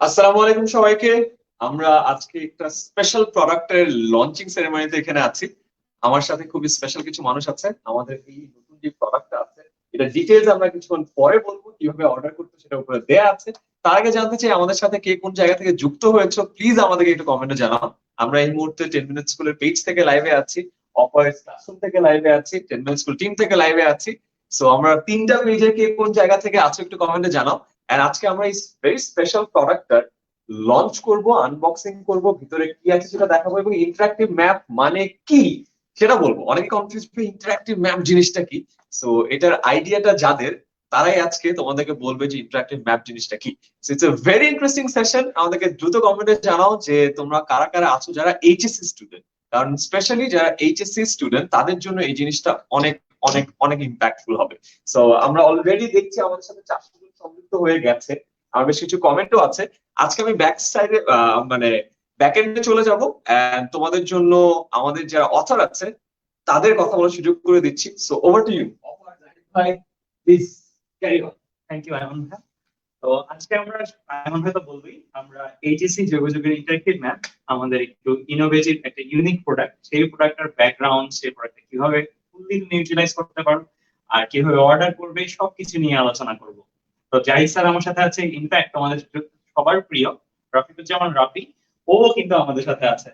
আসসালামু আলাইকুম সবাইকে। আমরা আজকে একটা স্পেশাল প্রোডাক্টের লঞ্চিং সেরেমনিতে এখানে আছি। আমার সাথে খুবই স্পেশাল কিছু মানুষ আছে। আমাদের এই নতুন যে প্রোডাক্টটা আছে, এটা ডিটেইলস আমরা কিছুক্ষণ পরে বলব, কীভাবে অর্ডার করতে সেটা উপরে দেয়া আছে। তার আগে জানতে চাই, আমাদের সাথে কে কোন জায়গা থেকে যুক্ত হয়েছে প্লিজ আমাদেরকে একটু কমেন্টে জানাও। আমরা এই মুহূর্তে টেন মিনিট স্কুলের পেজ থেকে লাইভে আছি অপারেট ক্লাসরুম থেকে লাইভে আছি টেন মিনিট স্কুল টিম থেকে লাইভে আছি। সো আমরা তিনটা পেজে কে কোন জায়গা থেকে আছো একটু কমেন্টে জানাও। এন্ড আজকে আমরা এই ভেরি স্পেশাল প্রোডাক্টটা লঞ্চ করব আনবক্সিং করব, ভিতরে কি আছে সেটা দেখাবো এবং ম্যাপ মানে কি সেটা বলব। অনেকে কনফিউজ ম্যাপ জিনিসটা কি? সো এটার আইডিয়াটা যাদের, তারাই আজকে তোমাদেরকে বলবে যে ম্যাপ জিনিসটা কি। ভেরি ইন্টারেস্টিং সেশন আমাদেরকে দ্রুত কমেন্টে জানাও যে তোমরা কারা কারা আছো যারা এইচএসসি স্টুডেন্ট কারণ স্পেশালি যারা এইচএসসি স্টুডেন্ট তাদের জন্য এই জিনিসটা অনেক অনেক অনেক ইম্প্যাক্টফুল হবে। সো আমরা অলরেডি দেখছি আমাদের সাথে সংযুক্ত হয়ে গেছে। আর বেশ কিছু কমেন্টও আছে। আজকে আমি ব্যাক সাইডে মানে ব্যাক এন্ডে চলে যাব। তোমাদের জন্য আমাদের যারা অথর আছে, তাদের কথা বলার সুযোগ করে দিচ্ছি। So over to you thank you Ayman ভাই তো আজকে আমরা আয়মন ভাই তো বলবই, আমরা এইচএসসি যোগাযোগের ইন্টারেক্টিভ ম্যাপ আমাদের একটু ইনোভেটিভ একটা ইউনিক প্রোডাক্ট সেই প্রোডাক্টের ব্যাকগ্রাউন্ড সেই প্রোডাক্টটা কীভাবে ফুললি ইউটিলাইজ করতে পারো, আর কীভাবে অর্ডার করবে, সবকিছু নিয়ে আলোচনা করব। তো জাহিদ স্যার আমার সাথে আছে। ইনফ্যাক্ট আমাদের সবার প্রিয় রফিকুজ্জামান রাফি। ও কিন্তু আমাদের সাথে আছে।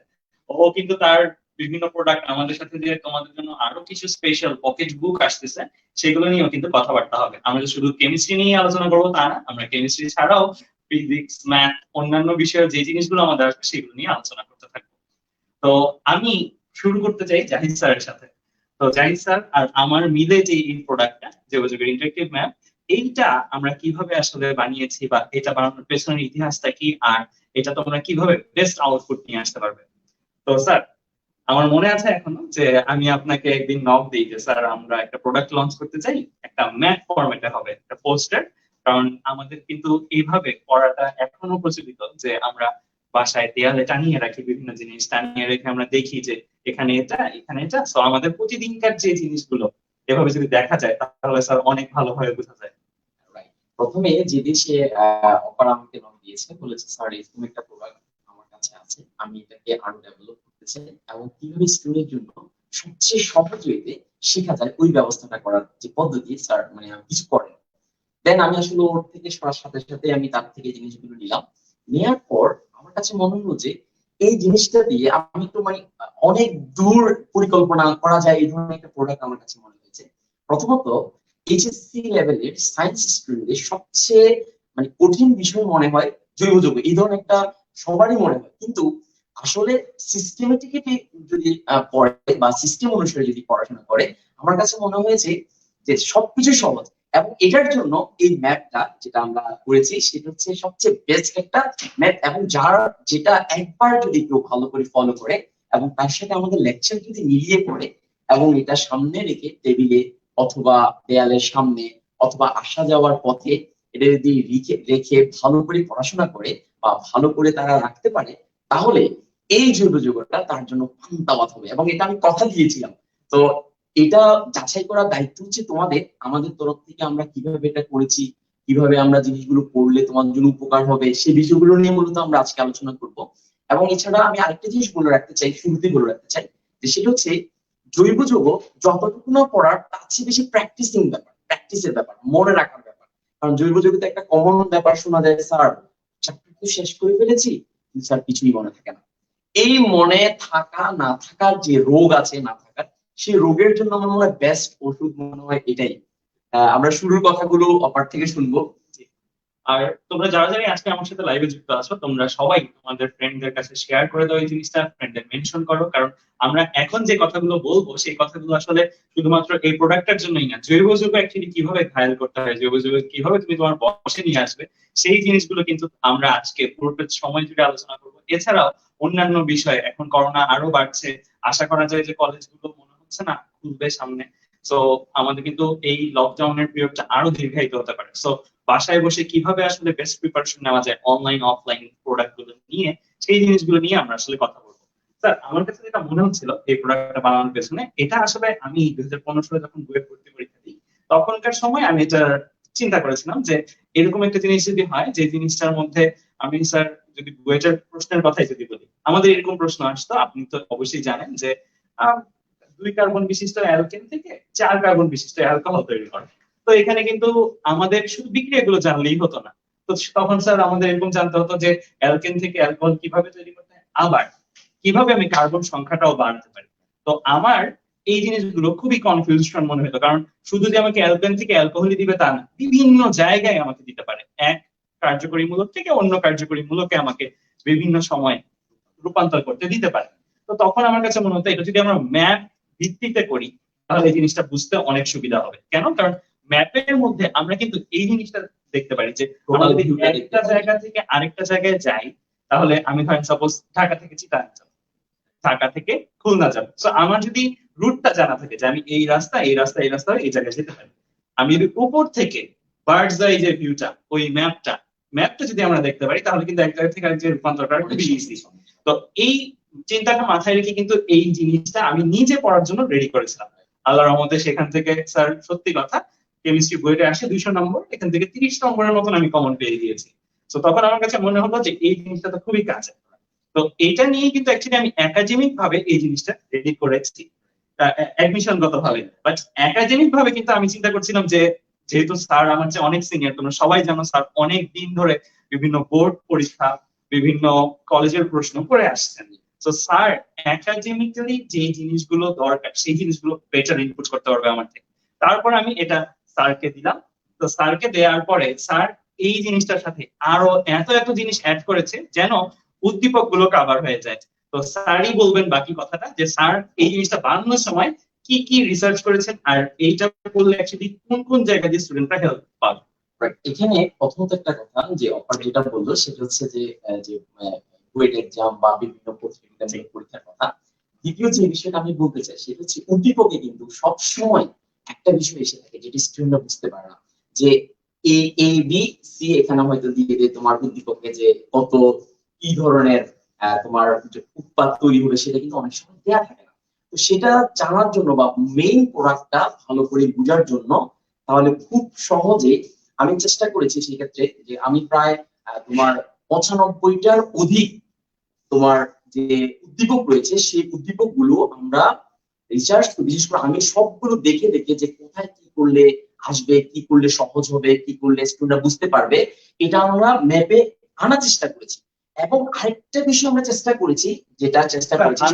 ও কিন্তু তার বিভিন্ন প্রোডাক্ট আমাদের সাথে যে তোমাদের জন্য আরও কিছু স্পেশাল পকেট বুক আসতেছে। সেগুলো নিয়েও কিন্তু কথাবার্তা হবে। আমরা যে শুধু কেমিস্ট্রি নিয়ে আলোচনা করব তা না। আমরা কেমিস্ট্রি ছাড়াও ফিজিক্স ম্যাথ অন্যান্য বিষয়ের যে জিনিসগুলো আমাদের আসবে, সেগুলো নিয়ে আলোচনা করতে থাকব। তো আমি শুরু করতে চাই জাহিদ স্যারের সাথে। তো জাহিদ স্যার আর আমার মিলে যে এই প্রোডাক্টটা যোগাযোগের ইন্টারেক্টিভ ম্যাপ এইটা আমরা কীভাবে আসলে বানিয়েছি বা এটা বানানোর পেছনের ইতিহাসটা কি আর এটা তোমরা কীভাবে বেস্ট আউটপুট নিয়ে আসতে পারবে? তো স্যার, আমার মনে আছে এখনও যে আমি আপনাকে একদিন নক দিই যে, স্যার, আমরা একটা প্রোডাক্ট লঞ্চ করতে চাই, একটা ম্যাথ ফরম্যাটে হবে, একটা পোস্টার কারণ আমাদের কিন্তু এইভাবে পড়াটা এখনও প্রচলিত যে আমরা বাসায় দেয়ালে টানিয়ে রাখি বিভিন্ন জিনিস, টানিয়ে রেখে আমরা দেখি যে এখানে এটা এখানে এটা। সো আমাদের প্রতিদিনকার যে জিনিসগুলো এভাবে যদি দেখা যায়, তাহলে স্যার অনেক ভালোভাবে বোঝা যায়। প্রথমে যে দেশে অফার আমাকে দিয়েছে, বলেছে, স্যার এরকম একটা প্রোডাক্ট আমার কাছে আছে, আমি এটাকে আরও ডেভেলপ করতে চাই এবং কীভাবে স্টুডেন্টের জন্য সবচেয়ে সহজ ওয়েতে শেখা যায়, ওই ব্যবস্থাটা করার যে পদ্ধতি, স্যার মানে কিছু করেন। দেন আমি আসলে ওর থেকে সরার সাথে সাথে আমি তার থেকে জিনিসগুলো নিলাম। নেওয়ার পর আমার কাছে মনে হলো যে এই জিনিসটা দিয়ে আমি একটু মানে অনেক দূর পরিকল্পনা করা যায়, এই ধরনের একটা প্রোডাক্ট আমার কাছে মনে হয়েছে। প্রথমত এইচএসসি লেভেলের সায়েন্স স্টুডেন্টদের সবচেয়ে মানে কঠিন বিষয় মনে হয় জৈব যৌগ। এই ধরনের একটা সবারই মনে হয়। কিন্তু আসলে সিস্টেমেটিকে যদি পড়ে বা সিস্টেম অনুসারে যদি পড়াশোনা করে, আমার কাছে মনে হয়েছে যে সবকিছু সহজ। এবং এটার জন্য এই ম্যাপটা যেটা আমরা করেছি, সেটা হচ্ছে সবচেয়ে বেস্ট একটা ম্যাপ এবং যার যেটা একবার যদি কেউ ভালো করে ফলো করে এবং তার সাথে আমাদের লেকচার যদি মিলিয়ে পড়ে এবং এটা সামনে রেখে টেবিলে অথবা দেয়ালের সামনে অথবা আসা যাওয়ার পথে এটা যদি রেখে ভালো করে পড়াশোনা করে বা ভালো করে তারা রাখতে পারে, তাহলে এই জৈব যুগটা তার জন্য পান্তাবাদ হবে এবং এটা আমি কথা দিয়েছিলাম। তো এটা যাচাই করার দায়িত্ব হচ্ছে তোমাদের। আমাদের তরফ থেকে আমরা কীভাবে এটা করেছি, কীভাবে আমরা জিনিসগুলো করলে তোমার জন্য উপকার হবে, সেই বিষয়গুলো নিয়ে মূলত আমরা আজকে আলোচনা করব। এবং এছাড়া আমি আরেকটা জিনিস বলে রাখতে চাই শুরুতে বলে রাখতে চাই, যে সেটা হচ্ছে জৈব যৌগ যতটুকু না পড়ার তার চেয়ে বেশি প্র্যাকটিসিং ব্যাপার প্র্যাকটিসের ব্যাপার, মনে রাখার ব্যাপার। কারণ জৈব যৌগতে একটা কমন ব্যাপার শোনা যায়, স্যার চাকরি শেষ করে ফেলেছি? স্যার, কিছুই মনে থাকে না। এই মনে থাকা, না থাকার যে রোগ আছে, না থাকার সেই রোগের জন্য মনে হয় বেস্ট ওষুধ মনে হয় এটাই। আমরা শুরুর কথাগুলো অপার থেকে শুনব। আর তোমরা যারা যারা আজকে আমার সাথে লাইভে যুক্ত আছো, তোমরা সবাই তোমাদের ফ্রেন্ডদের কাছে শেয়ার করে দাও এই জিনিসটা ফ্রেন্ডদের মেনশন করো। কারণ আমরা এখন যে কথাগুলো বলব, সেই কথাগুলো আসলে শুধুমাত্র এই প্রোডাক্টের জন্যই না, জৈব যৌগ অ্যাকচুয়ালি কীভাবে ঘায়াল করতে হয়, জৈব যৌগ কীভাবে তুমি তোমার বসে নিয়ে আসবে, সেই জিনিসগুলো কিন্তু আমরা আজকে পুরোটা সময় জুড়ে আলোচনা করব। এছাড়াও অন্যান্য বিষয়, এখন করোনা আরও বাড়ছে, আশা করা যায় যে কলেজগুলো মনে হচ্ছে না, খুলবে সামনে। সো আমাদের কিন্তু এই লকডাউনের পিরিয়ডটা আরও দীর্ঘায়িত হতে পারে। সো বাসায় বসে কীভাবে আসলে বেস্ট প্রিপারেশন নেওয়া যায় অনলাইন অফলাইন প্রোডাক্টগুলো নিয়ে, সেই জিনিসগুলো নিয়ে আমরা আসলে কথা বলব। স্যার আমার কাছে যেটা মনে হচ্ছিল এই প্রোডাক্টটা বানানোর পেছনে, এটা আসলে আমি দুই হাজার পনেরো সালে যখন বইয়ের ভর্তি পরীক্ষা দিই, তখনকার সময় আমি এটা চিন্তা করেছিলাম যে, এরকম একটা জিনিস যদি হয়, যে জিনিসটার মধ্যে আমি স্যার যদি বুয়েটের প্রশ্নের কথাই যদি বলি, আমাদের এরকম প্রশ্ন আসতো, আপনি তো অবশ্যই জানেন যে দুই কার্বন বিশিষ্ট অ্যালকেন থেকে চার কার্বন বিশিষ্ট অ্যালকোহল তৈরি করে তো এখানে কিন্তু আমাদের শুধু বিক্রিয়াগুলো জানলেই হতো না। তো তখন স্যার আমাদের এরকম জানতে হতো যে অ্যালকেন থেকে অ্যালকোহল কীভাবে তৈরি করতে হয়, আবার কীভাবে আমি কার্বন সংখ্যাটাও বাড়াতে পারি। তো আমার এই জিনিসগুলো খুবই কনফিউশন মনে হতো, কারণ শুধু যে আমাকে অ্যালকেন থেকে অ্যালকোহলই দিবে তা না, বিভিন্ন জায়গায় আমাকে দিতে পারে। এক কার্যকরী মূলক থেকে অন্য কার্যকরী মূলকে আমাকে বিভিন্ন সময় রূপান্তর করতে দিতে পারে। তো তখন আমার কাছে মনে হতো, এটা যদি আমরা ম্যাপ ভিত্তিতে করি তাহলে এই জিনিসটা বুঝতে অনেক সুবিধা হবে। কেন? কারণ ম্যাপের মধ্যে আমরা কিন্তু এই জিনিসটা দেখতে পারি যে আমরা যদি একটা জায়গা থেকে আরেকটা জায়গায় যাই তাহলে আমি ধরেন সাপোজ ঢাকা থেকে চিটাগাং যাব ঢাকা থেকে খুলনা যাব। তো আমার যদি রুটটা জানা থাকে যে আমি এই রাস্তা এই রাস্তা এই রাস্তা এই জায়গায় যেতে পারি। আমি যদি উপর থেকে বার্ডস আই যে ভিউটা ওই ম্যাপটা ম্যাপটা যদি আমরা দেখতে পারি তাহলে কিন্তু এক জায়গা থেকে আরেক জায়গায় রূপান্তর করা খুবই ইজি তো এই চিন্তাটা মাথায় রেখে কিন্তু এই জিনিসটা আমি নিজে পড়ার জন্য রেডি করেছিলাম। আল্লাহ রহমতে সেখান থেকে স্যার সত্যি কথা কেমিস্ট্রি বইটা আসে দুইশো নম্বর, এখান থেকে তিরিশ নম্বরের মতন আমি কমন পেয়ে গিয়েছি। তো তখন আমার কাছে মনে হলো যে এই জিনিসটা তো খুবই কাছে তো এটা নিয়ে কিন্তু অ্যাকচুয়ালি আমি একাডেমিক ভাবে এই জিনিসটা রেডি করেছি। অ্যাডমিশন গত ভাবে বাট একাডেমিক ভাবে কিন্তু আমি চিন্তা করছিলাম যে, যেহেতু স্যার আমার চেয়ে অনেক সিনিয়র তোমরা সবাই জানো স্যার অনেক দিন ধরে বিভিন্ন বোর্ড পরীক্ষা, বিভিন্ন কলেজের প্রশ্ন করে আসছেন। তো স্যার একাডেমিক্যালি যে জিনিসগুলো দরকার, সেই জিনিসগুলো বেটার ইনপুট করতে পারবে আমার থেকে। তারপর আমি এটা স্যারকে দিলাম। তো স্যারকে দেওয়ার পরে স্যার এই জিনিসটার সাথে আরও এত এত জিনিস অ্যাড করেছে যেন উদ্দীপকগুলো কাভার হয়ে যায়। তো স্যারই বলবেন বাকি কথাটা যে, স্যার এই জিনিসটা বানানোর সময় কি কি রিসার্চ করেছেন আর এইটা করলে অ্যাকচুয়ালি কোন কোন জায়গা দিয়ে স্টুডেন্টরা হেল্প পাবে? এখানে প্রথমত একটা কথা যে অপার যেটা বলল সেটা হচ্ছে যে আহ, এক্সাম বা বিভিন্ন প্রতিযোগিতামূলক পরীক্ষার কথা। দ্বিতীয় যে বিষয়টা আমি বলতে চাই সেটা হচ্ছে উদ্দীপকে কিন্তু সব সময় একটা বিষয় এসে থাকে যেটা স্টুডেন্টরা বুঝতে পারে না। যে এ এ বি সি এখানে হয়তো দিয়ে দেয় তোমার উদ্দীপকে যে কত কি ধরনের তোমার যে উৎপাদ তৈরি হবে সেটা কিন্তু অনেক সময় দেয়া থাকে না। তো সেটা জানার জন্য বা মেইন প্রোডাক্টটা ভালো করে বোঝার জন্য তাহলে খুব সহজে আমি চেষ্টা করেছি সেই ক্ষেত্রে যে আমি প্রায় তোমার পঁচানব্বইটার অধিক তোমার যে উদ্দীপক রয়েছে সেই উদ্দীপকগুলো আমরা রিসার্চ বিশেষ করে আমি সবগুলো দেখে দেখে যে কোথায় কি করলে আসবে কি করলে সহজ হবে কি করলে স্টুডেন্টরা বুঝতে পারবে এটা আমরা ম্যাপে আনার চেষ্টা করেছি। এবং আরেকটা বিষয় আমরা চেষ্টা করেছি যেটা চেষ্টা করেছি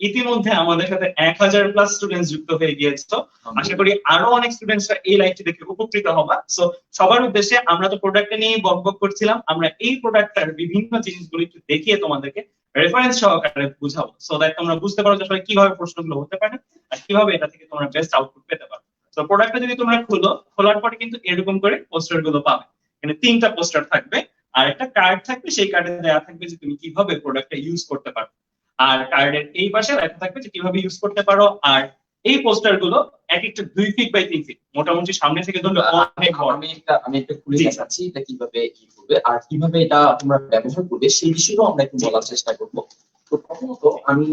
ইতিমধ্যে আমাদের সাথে এক হাজার প্লাস স্টুডেন্ট যুক্ত হয়ে গিয়েছে। আশা করি আরও অনেক স্টুডেন্টসরা এই লাইভটি দেখে উপকৃত হবা। সো সবার উদ্দেশ্যে আমরা তো প্রোডাক্টটা নিয়ে বক বক করছিলাম আমরা এই প্রোডাক্টটার বিভিন্ন জিনিসগুলো একটু দেখিয়ে তোমাদেরকে রেফারেন্স সহকারে বুঝাবো। সো দ্যাট তোমরা বুঝতে পারো যে আসলে কীভাবে প্রশ্নগুলো হতে পারে আর কীভাবে এটা থেকে তোমরা বেস্ট আউটপুট পেতে পারো। তো প্রোডাক্টটা যদি তোমরা খুলো খোলার পরে কিন্তু এরকম করে পোস্টারগুলো পাবে। এখানে তিনটা পোস্টার থাকবে আর একটা কার্ড থাকবে সেই কার্ডে দেওয়া থাকবে যে তুমি কীভাবে প্রোডাক্টটা ইউজ করতে পারো। আর কার্ডের এই পাশে লেখা থাকবে যে কীভাবে ইউজ করতে পারো। আর এই পোস্টারগুলো এক একটা দুই ফিট বাই তিন ফিট মোটামুটি সামনে থেকে ধরলে অনেক আমি একটা আমি একটা খুলে দেখাচ্ছি এটা কীভাবে কি করবে আর কীভাবে এটা তোমরা ব্যবহার করবে সেই বিষয়েও আমরা একটু বলার চেষ্টা করব। তো প্রথমত আমি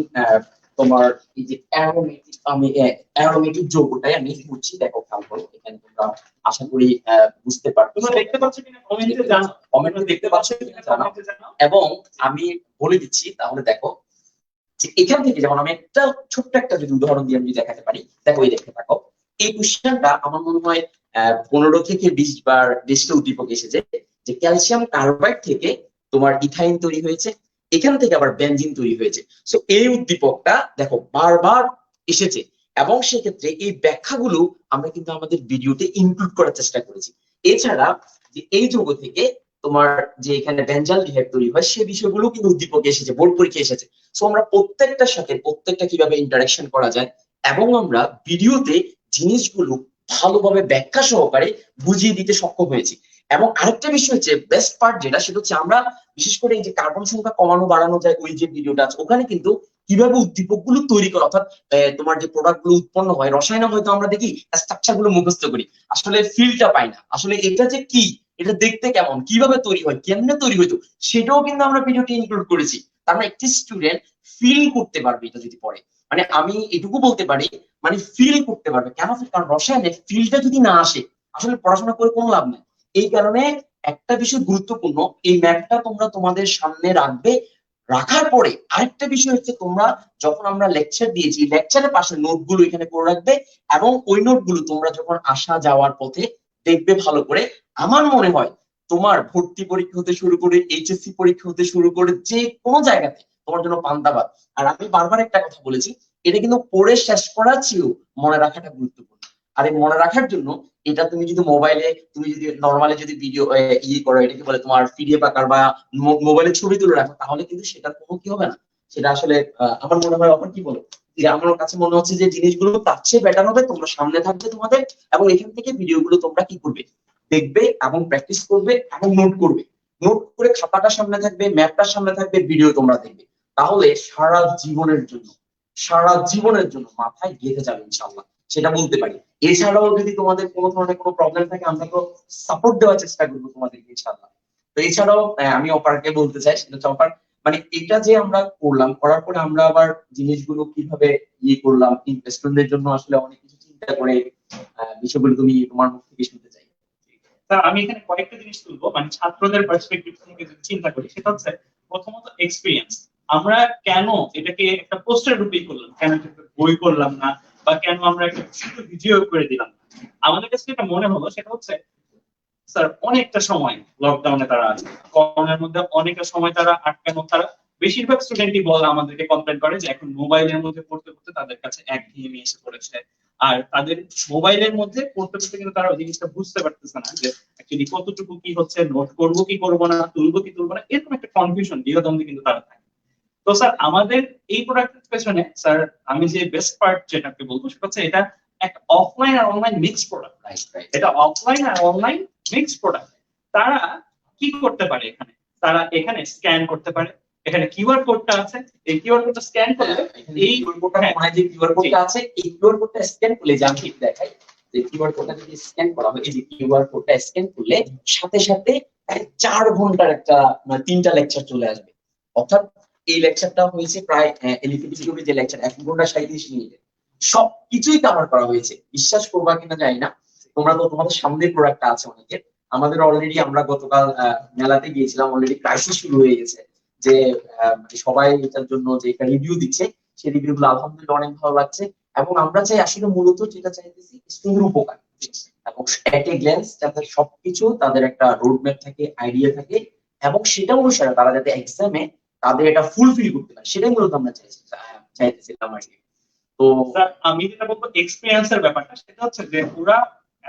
তোমার এই যে অ্যারোমেটিক আমি অ্যারোমেটিক যৌগটাই আমি করছি দেখো খেয়াল করো এখানে তোমরা আশা করি বুঝতে পারবে তোমরা দেখতে পাচ্ছ কিনা? কমেন্টে জানো কমেন্টে দেখতে পাচ্ছ কিনা জানাও। জানাও। এবং আমি বলে দিচ্ছি তাহলে দেখো যে এখান থেকে যেমন আমি একটা ছোট্ট একটা যদি উদাহরণ দিয়ে আমি দেখাতে পারি, দেখো এই দেখতে থাকো। এই কোশ্চেনটা আমার মনে হয় পনেরো থেকে বিশ বার বিশটা উদ্দীপক এসেছে যে ক্যালসিয়াম কার্বাইড থেকে তোমার ইথাইন তৈরি হয়েছে, এখান থেকে আবার বেনজিন তৈরি হয়েছে। সো এই উদ্দীপকটা দেখো বারবার এসেছে এবং সেক্ষেত্রে এই ব্যাখ্যাগুলো আমরা কিন্তু আমাদের ভিডিওতে ইনক্লুড করার চেষ্টা করেছি। এছাড়া যে এই যৌগ থেকে তোমার যে এখানে বেঞ্জাল ডিহাইড তৈরি হয়, সে বিষয়গুলো কিন্তু উদ্দীপকে এসেছে, বোর্ড পরীক্ষা এসেছে। সো আমরা প্রত্যেকটার সাথে প্রত্যেকটা কীভাবে ইন্টারাকশন করা যায়, এবং আমরা ভিডিওতে জিনিসগুলো ভালোভাবে ব্যাখ্যা সহকারে বুঝিয়ে দিতে সক্ষম হয়েছি। এবং আরেকটা বিষয় হচ্ছে বেস্ট পার্ট যেটা, সেটা হচ্ছে আমরা বিশেষ করে এই যে কার্বন সংখ্যা কমানো, বাড়ানো যায়, ওই যে ভিডিওটা আছে, ওখানে কিন্তু কীভাবে উদ্দীপকগুলো তৈরি করা, অর্থাৎ তোমার যে প্রোডাক্টগুলো উৎপন্ন হয়, রসায়নে হয়তো আমরা দেখি স্ট্রাকচারগুলো মুখস্থ করি। আসলে ফিলটা পাই না। আসলে এটা যে কি এটা দেখতে কেমন? কীভাবে তৈরি হয়? কেমনে তৈরি হইতো? সেটাও কিন্তু আমরা ভিডিওটি ইনক্লুড করেছি। তার মানে একটি স্টুডেন্ট ফিল করতে পারবে এটা যদি পড়ে। মানে আমি এটুকু বলতে পারি মানে ফিল করতে পারবে। কেন কারণ রসায়নে ফিলটা যদি না আসে, আসলে পড়াশোনা করে কোনো লাভ নেই। এই কারণে একটা বিষয় গুরুত্বপূর্ণ, এই ম্যাপটা তোমরা তোমাদের সামনে রাখবে। রাখার পরে আরেকটা বিষয় হচ্ছে তোমরা যখন আমরা লেকচার দিয়েছি লেকচারের পাশে নোটগুলো এখানে করে রাখবে এবং ওই নোটগুলো তোমরা যখন আসা যাওয়ার পথে দেখবে ভালো করে। আমার মনে হয় তোমার ভর্তি পরীক্ষা হতে শুরু করে এইচএসসি পরীক্ষা হতে শুরু করে যে কোনো জায়গাতে তোমার জন্য পান্তাবাদ। আর আমি বারবার একটা কথা বলেছি, এটা কিন্তু পড়ে শেষ করার চেয়েও মনে রাখাটা গুরুত্বপূর্ণ। আর এই মনে রাখার জন্য এটা তুমি যদি মোবাইলে তুমি যদি নর্মালি যদি ভিডিও ইয়ে করো, এটাকে বলে তোমার পিডিএফ আকার বা মোবাইলে ছবি তুলে রাখো, তাহলে কিন্তু সেটা কোনো কি হবে না। সেটা আসলে আমার মনে হয় অপর কি বলো? আমার কাছে মনে হচ্ছে যে জিনিসগুলো তার চেয়ে বেটার হবে, তোমরা সামনে থাকবে তোমাদের, এবং এখান থেকে ভিডিওগুলো তোমরা কি করবে? দেখবে এবং প্র্যাকটিস করবে এবং নোট করবে। নোট করে খাতাটা সামনে থাকবে ম্যাপটার সামনে থাকবে ভিডিও তোমরা দেখবে। তাহলে সারা জীবনের জন্য, সারা জীবনের জন্য মাথায় গেঁথে যাবে ইনশাল্লাহ সেটা বলতে পারি। এছাড়াও যদি তোমাদের কোনো ধরনের কোনো প্রবলেম থাকে, আমরা তো সাপোর্ট দেওয়ার চেষ্টা করব তোমাদেরকে ইনশাল্লাহ তো এছাড়াও আমি অপারকে বলতে চাই, সেটা হচ্ছে অপার মানে এটা যে আমরা করলাম, করার পরে আমরা আবার জিনিসগুলো কীভাবে ইয়ে করলাম ইনভেস্টমেন্টের জন্য আসলে অনেক কিছু চিন্তা করে বিষয়গুলো তুমি তোমার মুখ থেকে শুনতে আমি এখানে কয়েকটা জিনিস তুলবো মানে ছাত্রদের পার্সপেক্টিভ থেকে যদি চিন্তা করি, সেটা হচ্ছে প্রথমত এক্সপিরিয়েন্স আমরা কেন এটাকে একটা পোস্টার রূপে করলাম? কেন বই করলাম না? বা কেন আমরা একটা শুধু ভিডিও করে দিলাম? আমাদের কাছে যেটা মনে হলো, সেটা হচ্ছে স্যার অনেকটা সময় লকডাউনে তারা আছে। করোনার মধ্যে অনেকটা সময় তারা আটকানো, তারা বেশিরভাগ স্টুডেন্টই বল আমাদেরকে কমপ্লেন করে যে এখন মোবাইলের মধ্যে পড়তে পড়তে তাদের কাছে একঘেয়েমি এসে পড়েছে। আর তাদের মোবাইলের মধ্যে পড়তে পড়তে কিন্তু তারা ওই জিনিসটা বুঝতে পারতেছে না যে অ্যাকচুয়ালি কতটুকু কি হচ্ছে নোট করব কি করব না তুলবো কি তুলবো না এরকম একটা কনফিউশন দ্বিধাদ্বন্দ্বে কিন্তু তারা থাকে। তো স্যার আমাদের এই প্রোডাক্টের পেছনে স্যার আমি যে বেস্ট পার্ট যেটাকে বলব সেটা হচ্ছে এটা একটা অফলাইন আর অনলাইন মিক্স প্রোডাক্ট এটা অফলাইন আর অনলাইন মিক্স প্রোডাক্ট তারা কি করতে পারে এখানে? তারা এখানে স্ক্যান করতে পারে। এখানে কিউআর কোডটা আছে এই কিউআর কোডটা স্ক্যান করলে এই কোডটা। মনে যে কিউআর কোডটা আছে এই কিউআর কোডটা স্ক্যান করলে যে আমি দেখাই যে কিউআর কোডটা যদি স্ক্যান করা হয় এই যে কিউআর কোডটা স্ক্যান করলে সাথে সাথে প্রায় চার ঘণ্টার একটা মানে তিনটা লেকচার চলে আসবে। অর্থাৎ এই লেকচারটা হয়েছে প্রায় এলিফিটিভিটির যে লেকচার এক ঘণ্টা সাঁত্রিশ মিনিটে। সবকিছুই কভার করা হয়েছে বিশ্বাস করবা কিনা জানি না। তোমরা তো তোমাদের সামনে প্রোডাক্টটা আছে অনেকের। আমাদের অলরেডি আমরা গতকাল মেলাতে গিয়েছিলাম অলরেডি ক্রাইসিস শুরু হয়ে গেছে। যে মানে সবাই এটার জন্য যে একটা রিভিউ দিচ্ছে, সেই রিভিউ গুলো আলহামদুলিল্লাহ অনেক ভালো লাগছে। এবং আমরা চাই আসলে মূলত যেটা চাইতেছি স্টুডেন্টের উপকার। এবং এট এ গ্ল্যান্স যাতে সবকিছু, তাদের একটা রোড ম্যাপ থাকে আইডিয়া থাকে, এবং সেটা অনুসারে তারা যাতে এক্সামে তাদের এটা ফুলফিল করতে পারে, সেটাই মূলত আমরা চাইছি, চাইতেছিলাম আর কি। তো আমি যেটা বলব এক্সপিরিয়েন্সের ব্যাপারটা, সেটা হচ্ছে যে ওরা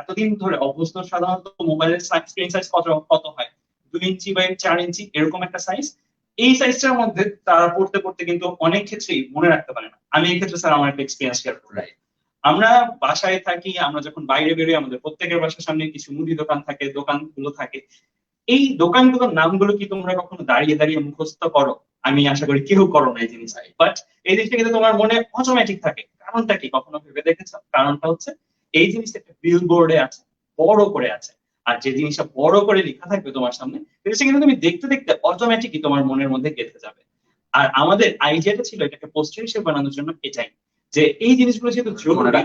এতদিন ধরে অভ্যস্ত, সাধারণত মোবাইলের স্ক্রিন সাইজ কত কত হয়? দুই ইঞ্চি বাই চার ইঞ্চি, এরকম একটা সাইজ এই সাইজটার মধ্যে তারা পড়তে পড়তে কিন্তু অনেক ক্ষেত্রেই মনে রাখতে পারে না। আমি এই ক্ষেত্রে স্যার আমার একটা এক্সপিরিয়েন্স শেয়ার করি আমরা বাসায় থাকি আমরা যখন বাইরে বেরোই আমাদের প্রত্যেকের বাসার সামনে কিছু মুদি দোকান থাকে দোকানগুলো থাকে। এই দোকানগুলোর নামগুলো কি তোমরা কখনো দাঁড়িয়ে দাঁড়িয়ে মুখস্থ করো? আমি আশা করি কেউ করো না এই জিনিস বাট এই জিনিসটা কিন্তু তোমার মনে অটোমেটিক থাকে। কারণটা কি? কখনো ভেবে দেখেছ? কারণটা হচ্ছে এই জিনিসটা একটা বিল বোর্ডে আছে বড় করে আছে। আর যে জিনিসটা বড় করে লেখা থাকবে তোমার সামনে জিনিসটা কিন্তু তুমি দেখতে দেখতে অটোমেটিকই তোমার মনের মধ্যে গেঁথে যাবে। আর আমাদের আইডিয়াটা ছিল এটাকে পোস্টার হিসেবে বানানোর জন্য এটাই যে এই জিনিসগুলো যেহেতু জরুরি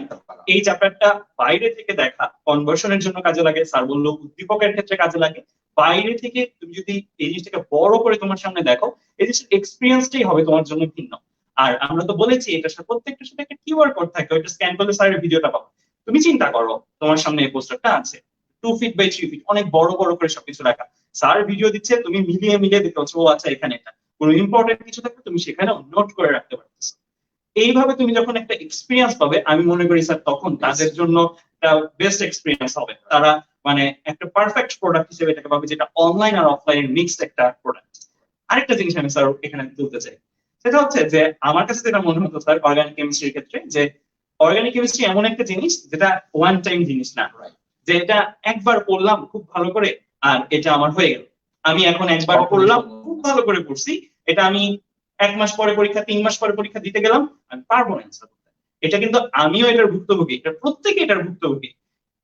এই চ্যাপ্টারটা বাইরে থেকে দেখা কনভার্সনের জন্য কাজে লাগে স্যার বলল উদ্দীপকের ক্ষেত্রে কাজে লাগে। বাইরে থেকে তুমি যদি এই জিনিসটাকে বড় করে তোমার সামনে দেখো এই জিনিসটার এক্সপিরিয়েন্সটাই হবে তোমার জন্য ভিন্ন। আর আমরা তো বলেছি এটার সাথে প্রত্যেকটার সাথে একটা কিউআর কোড থাকে ওইটা স্ক্যান করলে স্যারের ভিডিওটা পাবো। তুমি চিন্তা করো তোমার সামনে এই পোস্টারটা আছে। Two feet by three feet অনেক বড় বড় করে সবকিছু রাখা। স্যার ভিডিও দিচ্ছে, তুমি মিলিয়ে মিলিয়ে দেখতে পাচ্ছ, ও আচ্ছা এখানে এটা। কোনো ইম্পর্টেন্ট কিছু থাকলে তুমি সেখানে নোট করে রাখতে পারতেছো এইভাবে তুমি যখন একটা এক্সপিরিয়েন্স পাবে, আমি মনে করি স্যার, তখন তাদের জন্য বেস্ট এক্সপিরিয়েন্স হবে। তারা মানে একটা পারফেক্ট প্রোডাক্ট হিসেবে এটাকে পাবে, যেটা অনলাইন আর অফলাইন মিক্সড একটা প্রোডাক্ট আরেকটা জিনিস আমি স্যার এখানে তুলতে চাই। সেটা হচ্ছে যে, আমার কাছে যেটা মনে হতো স্যার অর্গানিক কেমিস্ট্রির ক্ষেত্রে, যে অর্গানিক কেমিস্ট্রি এমন একটা জিনিস, যেটা ওয়ান টাইম জিনিস না। Right. যে এটা একবার পড়লাম খুব ভালো করে আর এটা আমার হয়ে গেল। আমি এখন একবার পড়লাম খুব ভালো করে পড়ছি। এটা আমি এক মাস পরে পরীক্ষা তিন মাস পরে পরীক্ষা দিতে গেলাম আমি পারব না answer করতে। এটা কিন্তু আমিও এটার ভুক্তভোগী এটা প্রত্যেকে এটার ভুক্তভোগী।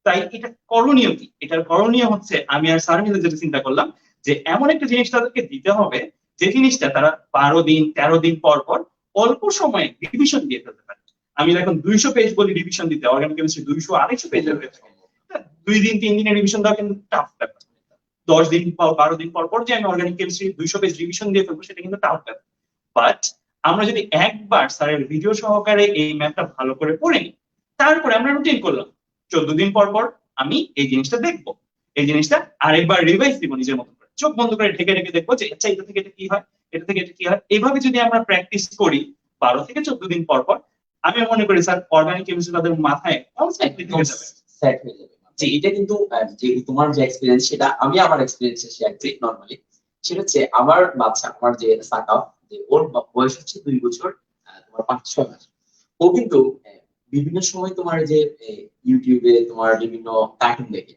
তাই এটা করণীয় কি? এটার করণীয় হচ্ছে আমি আর স্যার মিলে যেটা চিন্তা করলাম যে এমন একটা জিনিস তাদেরকে দিতে হবে যে জিনিসটা তারা বারো দিন তেরো দিন পর পর অল্প সময়ে রিভিশন দিয়ে ফেলতে পারে। আমি এখন দুইশো পেজ বলি রিভিশন দিতে অর্গানিক কেমিস্ট্রি দুইশো আড়াইশো পেজের হয়ে থাকে। দুই দিন, তিন দিনের রিভিশন দেওয়া কিন্তু টাফ ব্যাপার। দশ দিন বা বারো দিন পর পর যে আমি অর্গানিক কেমিস্ট্রি দুইশো পেজ রিভিশন দিয়ে ফেলব, সেটা কিন্তু টাফ ব্যাপার। বাট আমরা যদি একবার স্যারের ভিডিও সহকারে এই ম্যাপটা ভালো করে পড়ে নিই, তারপরে আমরা রুটিন করলাম। চোদ্দ দিন পর পর আমি এই জিনিসটা দেখব। এই জিনিসটা আরেকবার রিভাইজ দিব নিজের মতো করে। চোখ বন্ধ করে ঢেকে ঢেকে দেখব যে আচ্ছা এটা থেকে এটা কি হয়? এটা থেকে এটা কি হয়? এইভাবে যদি আমরা প্র্যাকটিস করি, বারো থেকে চোদ্দ দিন পর পর, আমি মনে করি, স্যার অর্গানিক কেমিস্ট্রি তাদের মাথায় থেকে হয়ে যাবে। যে এটা কিন্তু তোমার যে এক্সপিরিয়েন্স সেটা আমি আমার এক্সপিরিয়েন্স শেয়ার করি নর্মালি সেটা হচ্ছে আমার বাচ্চা, আমার যে সাকাফ যে ওর বয়স হচ্ছে দুই বছর তোমার পাঁচ, ছয় মাস। ও কিন্তু বিভিন্ন সময় তোমার যে ইউটিউবে তোমার বিভিন্ন কার্টুন দেখে।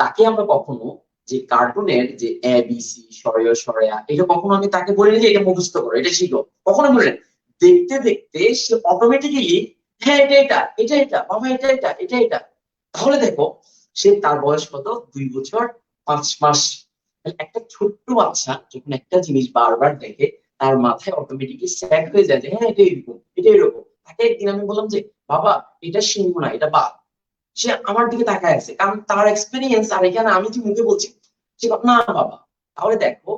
তাকে আমরা কখনো যে কার্টুনের যে এ বি সি সরয়, সরয়া, এটা কখনো আমি তাকে বলিনি যে এটা মুখস্থ করো, এটা শিখো। কখনো বলিনি। দেখতে দেখতে সে অটোমেটিক্যালি হ্যাঁ এটা এটা এটা এটা, বাবা, এটা এটা এটা এটা। তাহলে দেখো সে তার বয়স কত? দুই বছর, পাঁচ মাস। একটা ছোট্ট বাচ্চা যখন একটা জিনিস বারবার দেখে, তার মাথায় অটোমেটিকলি সেট হয়ে যায় যে হ্যাঁ এটা এরকম এটা এরকম। তাকে একদিন আমি বললাম যে, বাবা, এটা সিংহ না, এটা বাঘ। সে আমার দিকে তাকায় আছে, কারণ তার এক্সপিরিয়েন্স আর এখানে আমি যে মুখে বলছি, সে না, বাবা, তাহলে দেখো,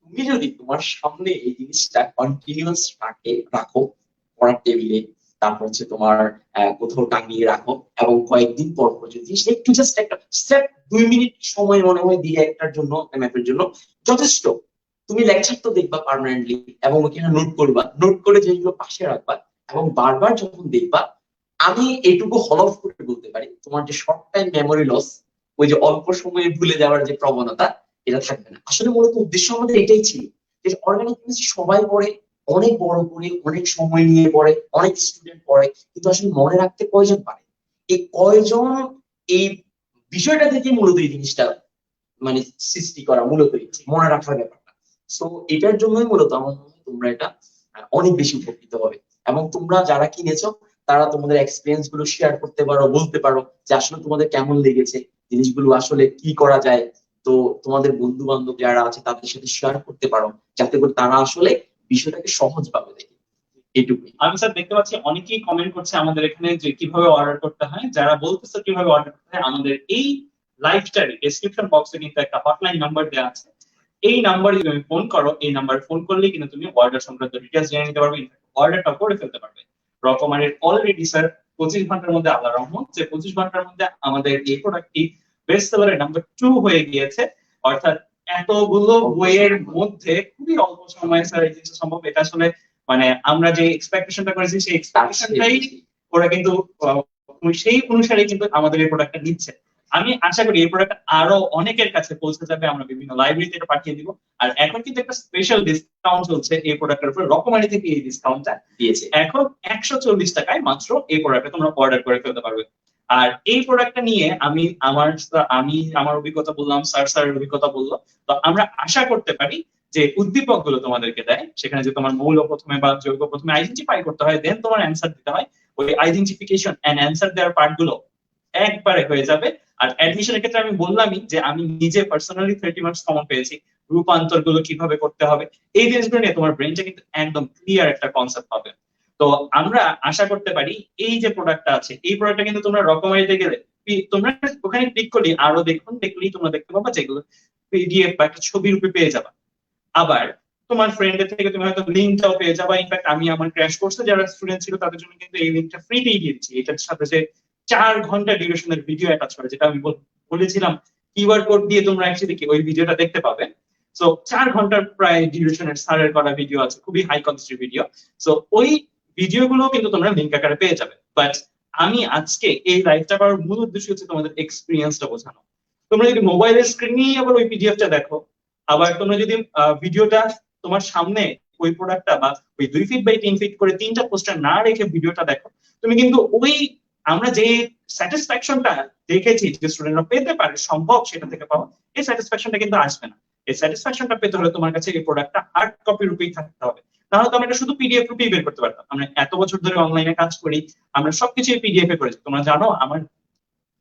তুমি যদি তোমার সামনে এই জিনিসটা কন্টিনিউয়াস রাখে, রাখো পড়ার টেবিলে তারপর হচ্ছে তোমার কোথাও টাঙিয়ে রাখো এবং কয়েকদিন পর পর যদি একটু জাস্ট একটা স্টেপ দুই মিনিট সময় মনে হয় দিয়ে একটার জন্য ম্যাপের জন্য, যথেষ্ট। তুমি লেকচার তো দেখবা পার্মানেন্টলি এবং ওখানে নোট করবা। নোট করে যেগুলো পাশে রাখবা এবং বারবার যখন দেখবা, আমি এটুকু হল অফ করে বলতে পারি, তোমার যে শর্ট টাইম মেমোরি লস ওই যে অল্প সময়ে ভুলে যাওয়ার যে প্রবণতা, এটা থাকবে না। আসলে মূলত উদ্দেশ্য আমাদের এটাই ছিল যে অর্গানিক সবাই পড়ে অনেক বড় করে, অনেক সময় নিয়ে পড়ে, অনেক স্টুডেন্ট পড়ে, কিন্তু আসলে মনে রাখতে কয়জন পারে? এই কয়জন, এই বিষয়টা থেকে মূলত এই জিনিসটা মানে সৃষ্টি করা মূলত মনে রাখার ব্যাপারটা। সো এটার জন্যই মূলত আমার মনে তোমরা এটা অনেক বেশি উপকৃত হবে। এবং তোমরা যারা কিনেছো, তারা তোমাদের এক্সপিরিয়েন্সগুলো শেয়ার করতে পারো, বলতে পারো যে আসলে তোমাদের কেমন লেগেছে, জিনিসগুলো আসলে কি করা যায়। তো তোমাদের বন্ধু বান্ধব যারা আছে, তাদের সাথে শেয়ার করতে পারো, যাতে করে তারা আসলে বিষয়টাকে সহজ ভাবে দেখে। এইটুকুই আমি স্যার দেখতে পাচ্ছি অনেকেই কমেন্ট করছে আমাদের এখানে যে কীভাবে অর্ডার করতে হয়। যারা বলতেছে কীভাবে অর্ডার করতে হয়, আমাদের এই লাইভটারই ডেসক্রিপশন বক্সে কিন্তু একটা হটলাইন নাম্বার দেওয়া আছে। এই নাম্বারে যদি তুমি ফোন করো, এই নাম্বারে ফোন করলে কিন্তু তুমি অর্ডার সংক্রান্ত ডিটেলস জেনে নিতে পারবে। অর্ডারটা করে ফেলতে পারবে। রকমারের অলরেডি স্যার পঁচিশ ঘণ্টার মধ্যে আল্লাহ রহমত, যে পঁচিশ ঘণ্টার মধ্যে আমাদের এই প্রোডাক্টটি বেস্ট সেলারের নাম্বার টু হয়ে গিয়েছে। অর্থাৎ এতগুলো বইয়ের মধ্যে খুবই অল্প সময়ে স্যার এই জিনিসটা সম্ভব। এটা আসলে মানে আমরা যে এক্সপেকটেশনটা করেছি সেই এক্সপেকটেশনটাই ওরা কিন্তু সেই অনুসারে কিন্তু আমাদের এই প্রোডাক্টটা নিচ্ছে। আমি আশা করি এই প্রোডাক্ট আরও অনেকের কাছে পৌঁছে যাবে আমরা বিভিন্ন লাইব্রেরিতে এটা পাঠিয়ে দিব। আর এখন কিন্তু একটা স্পেশাল ডিসকাউন্ট চলছে এই প্রোডাক্টের উপর। রকমারি থেকে এই ডিসকাউন্টটা দিয়েছে। এখন একশো চল্লিশ টাকায় মাত্র এই প্রোডাক্টটা তোমরা অর্ডার করে ফেলতে পারবে। আর এই প্রোডাক্টটা নিয়ে আমি আমার আমি আমার অভিজ্ঞতা বললাম স্যার স্যারের অভিজ্ঞতা বলল। তো আমরা আশা করতে পারি যে উদ্দীপকগুলো তোমাদেরকে দেয়, সেখানে যে তোমার মৌল প্রথমে বা যৌগ প্রথমে আইডেন্টিফাই করতে হয় দেন তোমার অ্যান্সার দিতে হয়। ওই আইডেন্টিফিকেশন এন্ড অ্যান্সার দেওয়ার পার্টগুলো একবারে হয়ে যাবে। আর অ্যাডমিশনের ক্ষেত্রে আমি বললামই যে আমি নিজে পার্সোনালি থার্টি মার্কস কমন পেয়েছি। রূপান্তরগুলো কীভাবে করতে হবে, এই জিনিসগুলো নিয়ে তোমার ব্রেনটা কিন্তু একদম ক্লিয়ার একটা কনসেপ্ট হবে তো আমরা আশা করতে পারি এই যে প্রোডাক্টটা আছে, এই প্রোডাক্টটা কিন্তু তোমরা রকমারিতে গেলে তোমরা ওখানে ক্লিক করলে আরও দেখুন, দেখলেই তোমরা দেখতে পাবা যেগুলো পিডিএফ বা একটা ছবি রূপে পেয়ে যাবা। আবার তোমার ফ্রেন্ডের থেকে তুমি হয়তো লিঙ্কটাও পেয়ে যাবা। ইনফ্যাক্ট আমি আমার ক্র্যাশ কোর্সে যারা স্টুডেন্ট ছিল, তাদের জন্য কিন্তু এই লিঙ্কটা ফ্রিতেই দিয়েছি এটার সাথে যে চার ঘণ্টা ডিউরেশনের ভিডিও অ্যাটাচ করে, যেটা আমি বল- বলেছিলাম কিউআর কোড দিয়ে তোমরা অ্যাকচুয়ালি কি, ওই ভিডিওটা দেখতে পাবে। সো চার ঘণ্টার প্রায় ডিউরেশনের স্যারের করা ভিডিও আছে, খুবই হাই কোয়ালিটির ভিডিও সো ওই ভিডিওগুলো কিন্তু তোমরা লিঙ্ক আকারে পেয়ে যাবে। বাট আমি আজকে এই লাইভটা করার মূল উদ্দেশ্য হচ্ছে তোমাদের এক্সপিরিয়েন্সটা বোঝানো। তোমরা যদি মোবাইলের স্ক্রিনেই আবার ওই পিডিএফটা দেখো, আবার তোমরা যদি ভিডিওটা তোমার সামনে ওই প্রোডাক্টটা বা ওই দুই ফিট বাই তিন ফিট করে তিনটা পোস্টার না রেখে ভিডিওটা দেখো, তুমি কিন্তু ওই, আমরা যে স্যাটিসফ্যাকশনটা দেখেছি যে স্টুডেন্টরা পেতে পারে, সম্ভব সেটা থেকে পাওয়া, এই স্যাটিসফ্যাকশনটা কিন্তু আসবে না। এই স্যাটিসফ্যাকশনটা পেতে হলে তোমার কাছে এই প্রোডাক্টটা হার্ড কপি রূপেই থাকতে হবে। তাহলে তো আমরা এটা শুধু পিডিএফ রূপেই বের করতে পারতাম। আমরা এত বছর ধরে অনলাইনে কাজ করি, আমরা সবকিছু পিডিএফ এ করেছি। তোমরা জানো, আমার,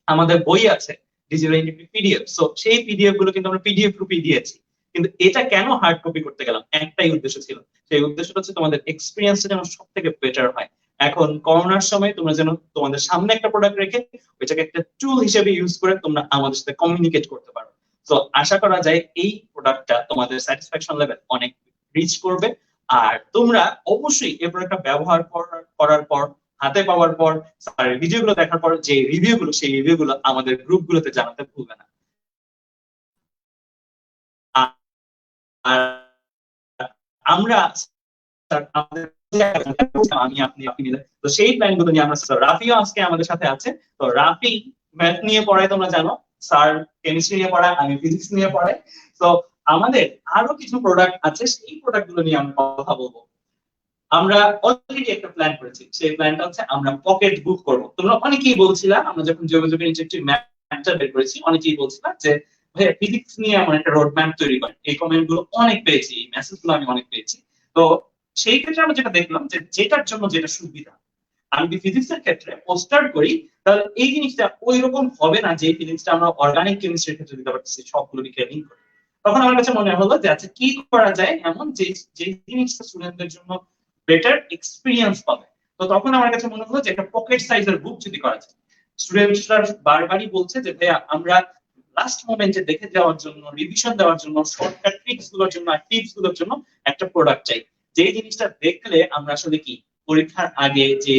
আমাদের বই আছে ডিজিটাল পিডিএফ সো সেই পিডিএফগুলো কিন্তু আমরা পিডিএফ রূপেই দিয়েছি। কিন্তু এটা কেন হার্ড কপি করতে গেলাম? একটাই উদ্দেশ্য ছিল। সেই উদ্দেশ্যটা হচ্ছে তোমাদের এক্সপিরিয়েন্সটা যেন সব থেকে বেটার হয়। এখন করোনার সময় তোমরা যেন তোমাদের সামনে একটা প্রোডাক্ট রেখে ওইটাকে একটা টুল হিসেবে ইউজ করে তোমরা আমাদের সাথে কমিউনিকেট করতে পারো। তো আশা করা যায় এই প্রোডাক্টটা তোমাদের স্যাটিসফ্যাকশন লেভেল অনেক রিচ করবে। আর তোমরা অবশ্যই এই প্রোডাক্টটা ব্যবহার করার পর, হাতে পাওয়ার পর, স্যারের ভিডিওগুলো দেখার পর, যে রিভিউ গুলো সেই রিভিউ গুলো আমাদের গ্রুপগুলোতে জানাতে ভুলবে না। আমরা আমি, আপনি আপনি মিলে তো সেই প্ল্যানগুলো নিয়ে আমরা রাফিও আজকে আমাদের সাথে আছে। তো রাফি ম্যাথ নিয়ে পড়ায় তোমরা জানো, স্যার কেমিস্ট্রি নিয়ে পড়ায়, আমি ফিজিক্স নিয়ে পড়াই। তো আমাদের আরও কিছু প্রোডাক্ট আছে, সেই প্রোডাক্টগুলো নিয়ে আমরা কথা বলব। আমরা অলরেডি একটা প্ল্যান করেছি। সেই প্ল্যানটা হচ্ছে আমরা পকেট বুক করব। তোমরা অনেকেই বলছিলা, আমরা যখন যোগাযোগের ইনজেক্টিভ ম্যাপটা বের করেছি, অনেকেই বলছিলা যে, ভাইয়া ফিজিক্স নিয়ে আমার একটা রোড ম্যাপ তৈরি করেন। এই কমেন্টগুলো অনেক পেয়েছি, এই মেসেজগুলো আমি অনেক পেয়েছি। তো সেই ক্ষেত্রে আমরা যেটা দেখলাম যে, যেটার জন্য যেটা সুবিধা, আমি যদি ফিজিক্স এর ক্ষেত্রে পোস্টার করি, তাহলে এই জিনিসটা ওই রকম হবে না যে ফিজিক্সটা আমরা অর্গানিক কেমিস্ট্রির ক্ষেত্রে দিতে পারতেছি, সবগুলো লিঙ্ক করে। তখন আমার কাছে মনে হলো যে আচ্ছা কি করা যায় এমন যে যে জিনিসটা স্টুডেন্টদের জন্য বেটার এক্সপিরিয়েন্স পাবে? তো তখন আমার কাছে মনে হলো যে, একটা পকেট সাইজের বুক যদি করা যায়। স্টুডেন্টরা বারবারই বলছে যে, ভাইয়া, আমরা লাস্ট মোমেন্টে দেখে যাওয়ার জন্য রিভিশন দেওয়ার জন্য শর্টকাট ট্রিক্সগুলোর জন্য টিপসগুলোর জন্য একটা প্রোডাক্ট চাই। যে জিনিসটা দেখলে আমরা আসলে কি, পরীক্ষার আগে যে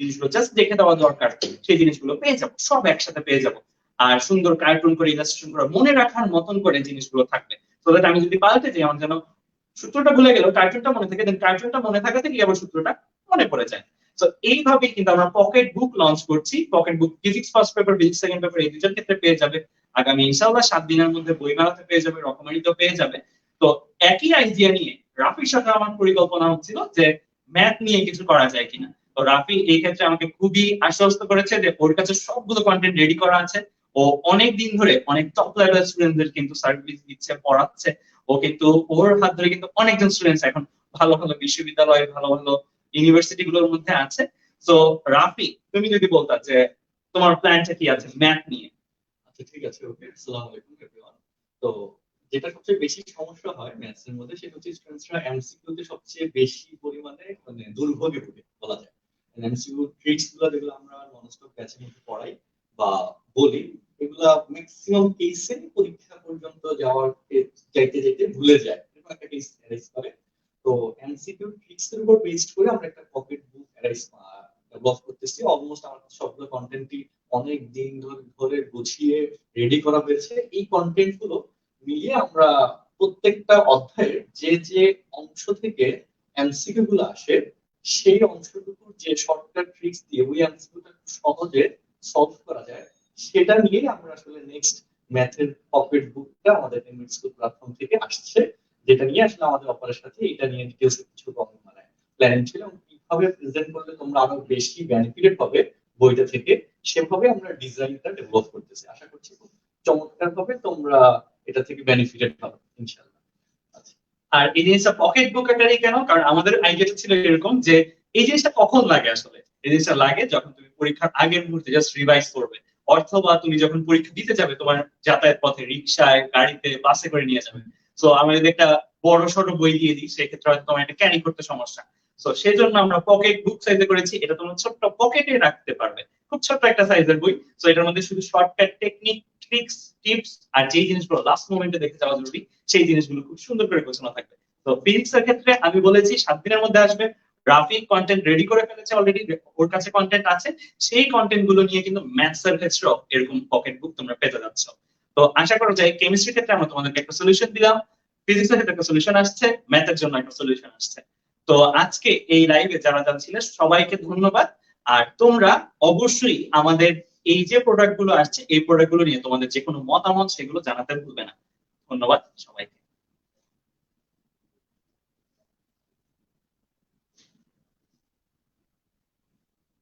জিনিসগুলো জাস্ট দেখে দেওয়া দরকার, সেই জিনিসগুলো পেয়ে যাব, সব একসাথে পেয়ে যাব। আর সুন্দর কার্টুন করে ইলাস্ট্রেশন করে মনে রাখার মতন করে জিনিসগুলো থাকবে। তো দ্যাট আমি যদি পাল্টে যাই, আমার যেন সূত্রটা ভুলে গেল কার্টুনটা মনে থাকে দেন কার্টুনটা মনে থাকা থেকে আবার সূত্রটা মনে পড়ে যায়। তো এইভাবে কিন্তু আমরা পকেট বুক লঞ্চ করছি। Pocket book physics first paper physics second paper এই দুটার ক্ষেত্রে পেয়ে যাবে। আগামী ইনশাআল্লাহ সাত দিনের মধ্যে বইমেলাতে পেয়ে যাবে রকমারিতেও পেয়ে যাবে। তো একই আইডিয়া নিয়ে রাফির সাথে আমার পরিকল্পনা হচ্ছিল যে ম্যাথ নিয়ে কিছু করা যায় কিনা। তো রাফি এই ক্ষেত্রে আমাকে খুবই আশ্বস্ত করেছে যে ওর কাছে সবগুলো কন্টেন্ট রেডি করা আছে। ও অনেক দিন ধরে, অনেক টপ লেভেল স্টুডেন্টদের কিন্তু সার্ভিস দিচ্ছে, পড়াচ্ছে। ও কিন্তু ওর হাত ধরে কিন্তু অনেকজন স্টুডেন্টস এখন ভালো ভালো বিশ্ববিদ্যালয়, ভালো ভালো ইউনিভার্সিটি গুলোর মধ্যে আছে। তো রাফি, তুমি যদি বলতা যে তোমার প্ল্যানটা কি আছে ম্যাথ নিয়ে? আচ্ছা ঠিক আছে ওকে আসসালামু আলাইকুম এভরিওয়ান তো যেটা সবচেয়ে বেশি সমস্যা হয় ম্যাথস এর মধ্যে, সেটা হচ্ছে স্টুডেন্টসরা এমসিকিউ তে সবচেয়ে বেশি পরিমাণে মানে দুর্ভোগে ভোগে, বলা যায়। এমসিকিউ ট্রিক্সগুলো যেগুলো আমরা ননস্টপ ব্যাচের মধ্যে পড়াই বা বলি এগুলা ম্যাক্সিমাম কেসে পরীক্ষা পর্যন্ত যাওয়ার যাইতে যাইতে ভুলে যায়। এরকম একটা কেস অ্যারাইজ করে। তো এমসিকিউ ট্রিক্স এর উপর বেসড করে আমরা একটা পকেট বুক অ্যারাইজ ডেভেলপ করতেছি। অলমোস্ট আমার সবগুলো কন্টেন্টই অনেক দিন ধরে গুছিয়ে রেডি করা হয়েছে। এই কন্টেন্টগুলো মিলিয়ে আমরা প্রত্যেকটা অধ্যায়ের যে যে অংশ থেকে এমসিকিউ গুলো আসে, সেই অংশটুকুর যে শর্টকাট ট্রিক্স দিয়ে ওই এমসিকিউটা সহজে সলভ করা যায়। সেটা নিয়ে আমরা আসলে নেক্সট ম্যাথের পকেট বুকটা আমাদের এমএড স্কুল প্ল্যাটফর্ম থেকে আসছে, যেটা নিয়ে আসলে আমাদের অপারের সাথে এটা নিয়ে ডিটেলস কিছু মানে প্ল্যানিং ছিল কীভাবে প্রেজেন্ট করলে তোমরা আরও বেশি বেনিফিটেড হবে বইটা থেকে, সেভাবে আমরা ডিজাইনটা ডেভেলপ করতেছি। আশা করছি চমৎকার ভাবে তোমরা এটা থেকে বেনিফিটেড হবে ইনশাআল্লাহ। আর এই জিনিসটা পকেট বুক আকারে কেন? কারণ আমাদের আইডিয়াটা ছিল এরকম যে এই জিনিসটা কখন লাগে আসলে? এই জিনিসটা লাগে যখন তুমি পরীক্ষার আগের মুহূর্তে জাস্ট রিভাইজ করবে। অথবা তুমি যখন পরীক্ষা দিতে যাবে, তোমার যাতায়াত পথে, রিক্সায়, গাড়িতে, বাসে করে নিয়ে যাবে। তো আমরা যদি একটা বড় সড়ো বই দিয়ে দিই, সেক্ষেত্রে হয়তো তোমার এটা ক্যারি করতে সমস্যা। সেই জন্য আমরা পকেট বুক সাইজে করেছি। এটা ছোট্ট পকেটে রাখতে পারবে। খুব ছোট্ট একটা সাইজের বই। তো এটার মধ্যে শুধু শর্টকাট টেকনিক ট্রিক্স টিপস আর যেই জিনিসগুলো লাস্ট মোমেন্টে দেখে যাওয়া জরুরি, সেই জিনিসগুলো খুব সুন্দর করে গোছানো থাকবে। তো ফিজিক্স এর ক্ষেত্রে আমি বলেছি, সাত দিনের মধ্যে আসবে। গ্রাফিক কন্টেন্ট রেডি করে ফেলেছে অলরেডি ওর কাছে কন্টেন্ট আছে, সেই কন্টেন্টগুলো নিয়ে কিন্তু এর ক্ষেত্রেও এরকম পকেট বুক তোমরা পেতে যাচ্ছ। তো আশা করা যায় কেমিস্ট্রির ক্ষেত্রে আমরা তোমাদেরকে একটা সলিউশন দিলাম ফিজিক্স এর একটা সলিউশন আসছে ম্যাথের জন্য একটা সলিউশন আসছে। তো আজকে এই লাইভে যারা যাচ্ছিলে, সবাইকে ধন্যবাদ। আর তোমরা অবশ্যই আমাদের এই যে প্রোডাক্টগুলো আসছে, এই প্রোডাক্টগুলো নিয়ে তোমাদের যে কোনো মতামত সেগুলো জানাতে ভুলবে না। ধন্যবাদ সবাইকে।